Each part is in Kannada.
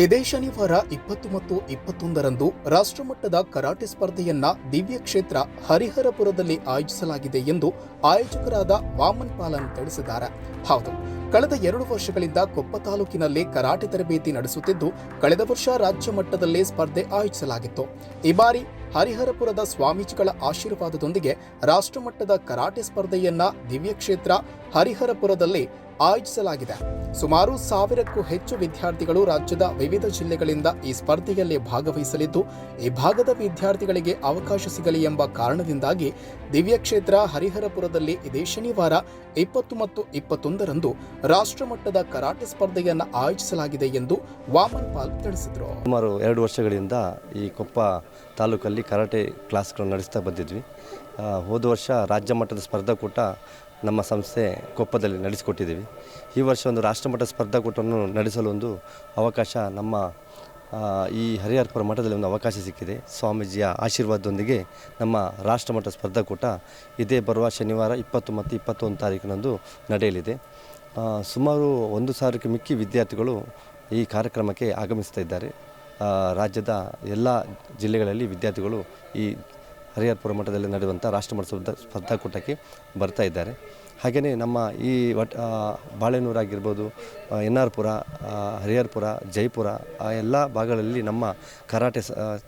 ಇದೇ ಶನಿವಾರ ಇಪ್ಪತ್ತು ಮತ್ತು ಇಪ್ಪತ್ತೊಂದರಂದು ರಾಷ್ಟ್ರಮಟ್ಟದ ಕರಾಟೆ ಸ್ಪರ್ಧೆಯನ್ನ ದಿವ್ಯ ಕ್ಷೇತ್ರ ಹರಿಹರಪುರದಲ್ಲಿ ಆಯೋಜಿಸಲಾಗಿದೆ ಎಂದು ಆಯೋಜಕರಾದ ವಾಮನ್ ಪಾಲನ್ ತಿಳಿಸಿದ್ದಾರೆ. ಹೌದು, ಕಳೆದ ಎರಡು ವರ್ಷಗಳಿಂದ ಕೊಪ್ಪ ತಾಲೂಕಿನಲ್ಲಿ ಕರಾಟೆ ತರಬೇತಿ ನಡೆಸುತ್ತಿದ್ದು, ಕಳೆದ ವರ್ಷ ರಾಜ್ಯ ಮಟ್ಟದಲ್ಲಿ ಸ್ಪರ್ಧೆ ಆಯೋಜಿಸಲಾಗಿತ್ತು. ಈ ಬಾರಿ ಹರಿಹರಪುರದ ಸ್ವಾಮೀಜಿಗಳ ಆಶೀರ್ವಾದದೊಂದಿಗೆ ರಾಷ್ಟ್ರಮಟ್ಟದ ಕರಾಟೆ ಸ್ಪರ್ಧೆಯನ್ನ ದಿವ್ಯಕ್ಷೇತ್ರ ಹರಿಹರಪುರದಲ್ಲಿ ಆಯೋಜಿಸಲಾಗಿದೆ. ಸುಮಾರು ಸಾವಿರಕ್ಕೂ ಹೆಚ್ಚು ವಿದ್ಯಾರ್ಥಿಗಳು ರಾಜ್ಯದ ವಿವಿಧ ಜಿಲ್ಲೆಗಳಿಂದ ಈ ಸ್ಪರ್ಧೆಯಲ್ಲಿ ಭಾಗವಹಿಸಲಿದ್ದು, ಈ ಭಾಗದ ವಿದ್ಯಾರ್ಥಿಗಳಿಗೆ ಅವಕಾಶ ಸಿಗಲಿ ಎಂಬ ಕಾರಣದಿಂದಾಗಿ ದಿವ್ಯಕ್ಷೇತ್ರ ಹರಿಹರಪುರದಲ್ಲಿ ಇದೇ ಶನಿವಾರ ಇಪ್ಪತ್ತು ಮತ್ತು ಇಪ್ಪತ್ತೊಂದರಂದು ರಾಷ್ಟ್ರಮಟ್ಟದ ಕರಾಟೆ ಸ್ಪರ್ಧೆಯನ್ನು ಆಯೋಜಿಸಲಾಗಿದೆ ಎಂದು ವಾಮನ್ ಪಾಲ್ ತಿಳಿಸಿದರು. ಸುಮಾರು ಎರಡು ವರ್ಷಗಳಿಂದ ಈ ಕೊಪ್ಪ ತಾಲೂಕಲ್ಲಿ ಕರಾಟೆ ಕ್ಲಾಸ್ಗಳನ್ನು ನಡೆಸ್ತಾ ಬಂದಿದ್ವಿ. ಹೋದ ವರ್ಷ ರಾಜ್ಯ ಮಟ್ಟದ ಸ್ಪರ್ಧಾಕೂಟ ನಮ್ಮ ಸಂಸ್ಥೆ ಕೊಪ್ಪದಲ್ಲಿ ನಡೆಸಿಕೊಟ್ಟಿದ್ದೀವಿ. ಈ ವರ್ಷ ಒಂದು ರಾಷ್ಟ್ರಮಟ್ಟ ಸ್ಪರ್ಧಾಕೂಟವನ್ನು ನಡೆಸಲು ಒಂದು ಅವಕಾಶ ನಮ್ಮ ಈ ಹರಿಹರಪುರ ಮಠದಲ್ಲಿ ಒಂದು ಅವಕಾಶ ಸಿಕ್ಕಿದೆ. ಸ್ವಾಮೀಜಿಯ ಆಶೀರ್ವಾದದೊಂದಿಗೆ ನಮ್ಮ ರಾಷ್ಟ್ರಮಟ್ಟ ಸ್ಪರ್ಧಾಕೂಟ ಇದೇ ಬರುವ ಶನಿವಾರ ಇಪ್ಪತ್ತು ಮತ್ತು ಇಪ್ಪತ್ತೊಂದು ತಾರೀಕಿನಂದು ನಡೆಯಲಿದೆ. ಸುಮಾರು ಒಂದು ಸಾವಿರಕ್ಕೆ ಮಿಕ್ಕಿ ವಿದ್ಯಾರ್ಥಿಗಳು ಈ ಕಾರ್ಯಕ್ರಮಕ್ಕೆ ಆಗಮಿಸ್ತಾ ಇದ್ದಾರೆ. ರಾಜ್ಯದ ಎಲ್ಲ ಜಿಲ್ಲೆಗಳಲ್ಲಿ ವಿದ್ಯಾರ್ಥಿಗಳು ಈ ಹರಿಹರಪುರ ಮಠದಲ್ಲಿ ನಡೆಯುವಂಥ ರಾಷ್ಟ್ರಮಟ್ಟ ಸ್ಪರ್ಧಾ ಸ್ಪರ್ಧಾಕೂಟಕ್ಕೆ ಬರ್ತಾ ಇದ್ದಾರೆ. ಹಾಗೆಯೇ ನಮ್ಮ ಈ ವಟ್ ಬಾಳೆನೂರಾಗಿರ್ಬೋದು ಎನ್ ಆರ್ ಪುರ ಹರಿಹರಪುರ, ಜೈಪುರ, ಆ, ಎಲ್ಲ ಭಾಗಗಳಲ್ಲಿ ನಮ್ಮ ಕರಾಟೆ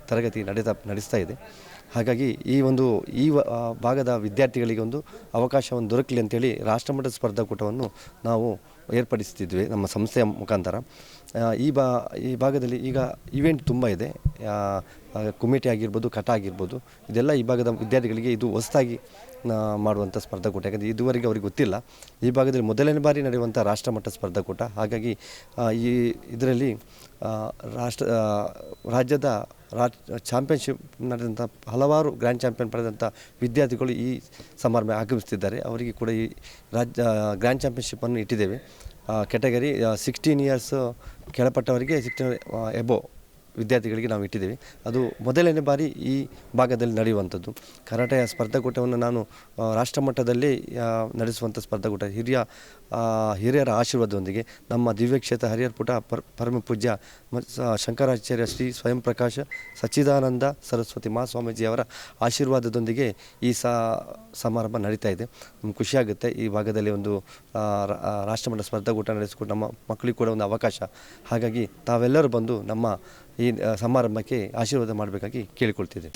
ತರಗತಿ ನಡೀತಾ ನಡೆಸ್ತಾ ಇದೆ. ಹಾಗಾಗಿ ಈ ಒಂದು, ಈ ಭಾಗದ ವಿದ್ಯಾರ್ಥಿಗಳಿಗೆ ಒಂದು ಅವಕಾಶವನ್ನು ದೊರಕಲಿ ಅಂತೇಳಿ ರಾಷ್ಟ್ರಮಟ್ಟದ ಸ್ಪರ್ಧಾಕೂಟವನ್ನು ನಾವು ಏರ್ಪಡಿಸ್ತಿದ್ವಿ ನಮ್ಮ ಸಂಸ್ಥೆಯ ಮುಖಾಂತರ. ಈ ಬಾ, ಈ ಭಾಗದಲ್ಲಿ ಈಗ ಇವೆಂಟ್ ತುಂಬ ಇದೆ. ಕುಮಿಟಿ ಆಗಿರ್ಬೋದು, ಕಟ ಆಗಿರ್ಬೋದು, ಇದೆಲ್ಲ ಈ ಭಾಗದ ವಿದ್ಯಾರ್ಥಿಗಳಿಗೆ ಇದು ಹೊಸದಾಗಿ ಮಾಡುವಂಥ ಸ್ಪರ್ಧಾಕೂಟ. ಯಾಕಂದರೆ ಇದುವರೆಗೆ ಅವ್ರಿಗೆ ಗೊತ್ತಿಲ್ಲ. ಈ ಭಾಗದಲ್ಲಿ ಮೊದಲನೇ ಬಾರಿ ನಡೆಯುವಂಥ ರಾಷ್ಟ್ರಮಟ್ಟ ಸ್ಪರ್ಧಾಕೂಟ. ಹಾಗಾಗಿ ಈ, ಇದರಲ್ಲಿ ರಾಷ್ಟ್ರ ರಾಜ್ಯದ ರಾಜ್ ಚಾಂಪಿಯನ್ಶಿಪ್ ನಡೆದಂಥ ಹಲವಾರು ಗ್ರ್ಯಾಂಡ್ ಚಾಂಪಿಯನ್ ಪಡೆದಂಥ ವಿದ್ಯಾರ್ಥಿಗಳು ಈ ಸಮಾರಂಭ ಆಗಮಿಸ್ತಿದ್ದಾರೆ ಅವರಿಗೆ ಕೂಡ ಈ ರಾಜ್ಯ ಗ್ರ್ಯಾಂಡ್ ಚಾಂಪಿಯನ್ಶಿಪ್ಪನ್ನು ಇಟ್ಟಿದ್ದೇವೆ. ಕೆಟಗರಿ ಸಿಕ್ಸ್ಟೀನ್ ಇಯರ್ಸ್ ಕೆಳಪಟ್ಟವರಿಗೆ ಸಿಕ್ಸ್ಟೀನ್ ಎಬೋ ವಿದ್ಯಾರ್ಥಿಗಳಿಗೆ ನಾವು ಇಟ್ಟಿದ್ದೀವಿ. ಅದು ಮೊದಲನೇ ಬಾರಿ ಈ ಭಾಗದಲ್ಲಿ ನಡೆಯುವಂಥದ್ದು. ಕರಾಟೆಯ ಸ್ಪರ್ಧಾಕೂಟವನ್ನು ನಾನು ರಾಷ್ಟ್ರಮಟ್ಟದಲ್ಲಿ ನಡೆಸುವಂಥ ಸ್ಪರ್ಧಾಕೂಟ, ಹಿರಿಯ ಹಿರಿಯರ ಆಶೀರ್ವಾದದೊಂದಿಗೆ ನಮ್ಮ ದಿವ್ಯಕ್ಷೇತ್ರ ಹರಿಹರಪುಟ ಪರ್, ಪರಮ ಪೂಜ್ಯ ಶಂಕರಾಚಾರ್ಯ ಶ್ರೀ ಸ್ವಯಂ ಪ್ರಕಾಶ ಸಚ್ಚಿದಾನಂದ ಸರಸ್ವತಿ ಮಹಾಸ್ವಾಮೀಜಿಯವರ ಆಶೀರ್ವಾದದೊಂದಿಗೆ ಈ ಸಮಾರಂಭ ನಡೀತಾ ಇದೆ. ನಮ್ಗೆ ಖುಷಿಯಾಗುತ್ತೆ ಈ ಭಾಗದಲ್ಲಿ ಒಂದು ರಾಷ್ಟ್ರಮಟ್ಟ ಸ್ಪರ್ಧಾಕೂಟ ನಡೆಸಿಕೊಂಡು ನಮ್ಮ ಮಕ್ಕಳಿಗೆ ಕೂಡ ಒಂದು ಅವಕಾಶ. ಹಾಗಾಗಿ ತಾವೆಲ್ಲರೂ ಬಂದು ನಮ್ಮ ಈ ಸಮಾರಂಭಕ್ಕೆ ಆಶೀರ್ವಾದ ಮಾಡಬೇಕಾಗಿ ಕೇಳಿಕೊಳ್ತಿದ್ದೆ